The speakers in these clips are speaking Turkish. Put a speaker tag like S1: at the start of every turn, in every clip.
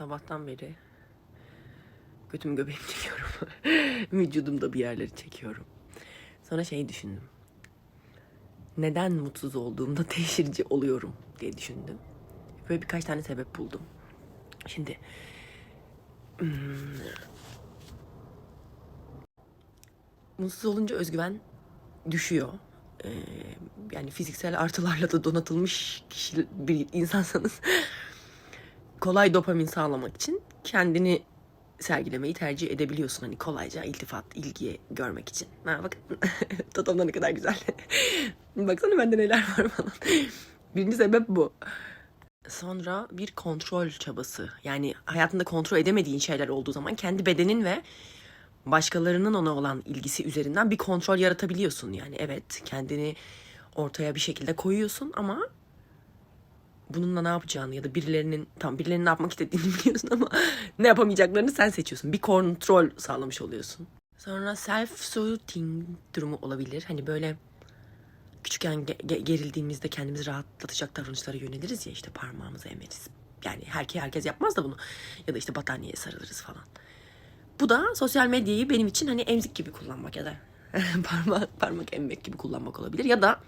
S1: sabahtan beri götüm göbeğimi çekiyorum. Vücudumda bir yerleri çekiyorum. Sonra şey düşündüm. Neden mutsuz olduğumda teşhirci oluyorum diye düşündüm. Böyle birkaç tane sebep buldum. Şimdi hmm, mutsuz olunca özgüven düşüyor. Ee, yani fiziksel artılarla da donatılmış kişi, bir insansanız kolay dopamin sağlamak için kendini sergilemeyi tercih edebiliyorsun. Hani kolayca iltifat, ilgiye görmek için. Ha bakın tatamda ne kadar güzel. Baksana bende neler var falan. Birinci sebep bu. Sonra bir kontrol çabası. Yani hayatında kontrol edemediğin şeyler olduğu zaman kendi bedenin ve başkalarının ona olan ilgisi üzerinden bir kontrol yaratabiliyorsun. Yani evet kendini ortaya bir şekilde koyuyorsun ama bununla ne yapacağını ya da birilerinin tam birilerinin ne yapmak istediğini biliyorsun ama ne yapamayacaklarını sen seçiyorsun. Bir kontrol sağlamış oluyorsun. Sonra self-soothing durumu olabilir. Hani böyle küçükken ge- ge- gerildiğimizde kendimizi rahatlatacak davranışlara yöneliriz ya işte parmağımızı emeriz. Yani herkes herkes yapmaz da bunu. Ya da işte battaniyeye sarılırız falan. Bu da sosyal medyayı benim için hani emzik gibi kullanmak ya da parmak parmak emmek gibi kullanmak olabilir ya da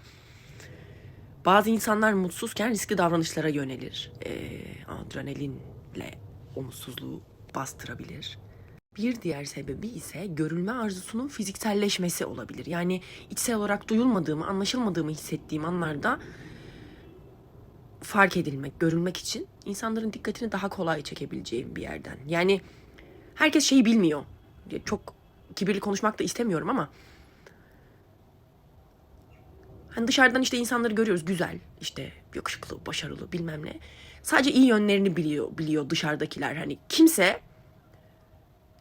S1: bazı insanlar mutsuzken riskli davranışlara yönelir. Ee, adrenalinle o mutsuzluğu bastırabilir. Bir diğer sebebi ise görülme arzusunun fizikselleşmesi olabilir. Yani içsel olarak duyulmadığımı, anlaşılmadığımı hissettiğim anlarda fark edilmek, görülmek için insanların dikkatini daha kolay çekebileceğim bir yerden. Yani herkes şeyi bilmiyor. Çok kibirli konuşmak da istemiyorum ama hani dışarıdan işte insanları görüyoruz güzel, işte yakışıklı, başarılı bilmem ne. Sadece iyi yönlerini biliyor biliyor dışarıdakiler. Hani kimse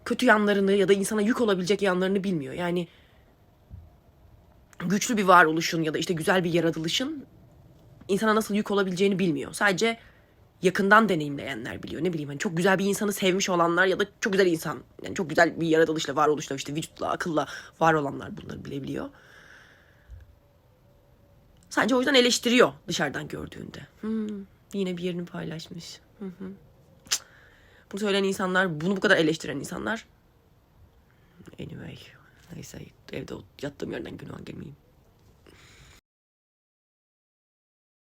S1: kötü yanlarını ya da insana yük olabilecek yanlarını bilmiyor. Yani güçlü bir varoluşun ya da işte güzel bir yaratılışın insana nasıl yük olabileceğini bilmiyor. Sadece yakından deneyimleyenler biliyor. Ne bileyim hani çok güzel bir insanı sevmiş olanlar ya da çok güzel insan yani çok güzel bir yaratılışla, varoluşla işte vücutla, akılla var olanlar bunları bilebiliyor. Sadece o yüzden eleştiriyor dışarıdan gördüğünde. Hmm, yine bir yerini paylaşmış. Bunu söyleyen insanlar, bunu bu kadar eleştiren insanlar. Anyway, neyse evde yattığım yerden günah gelmeyeyim.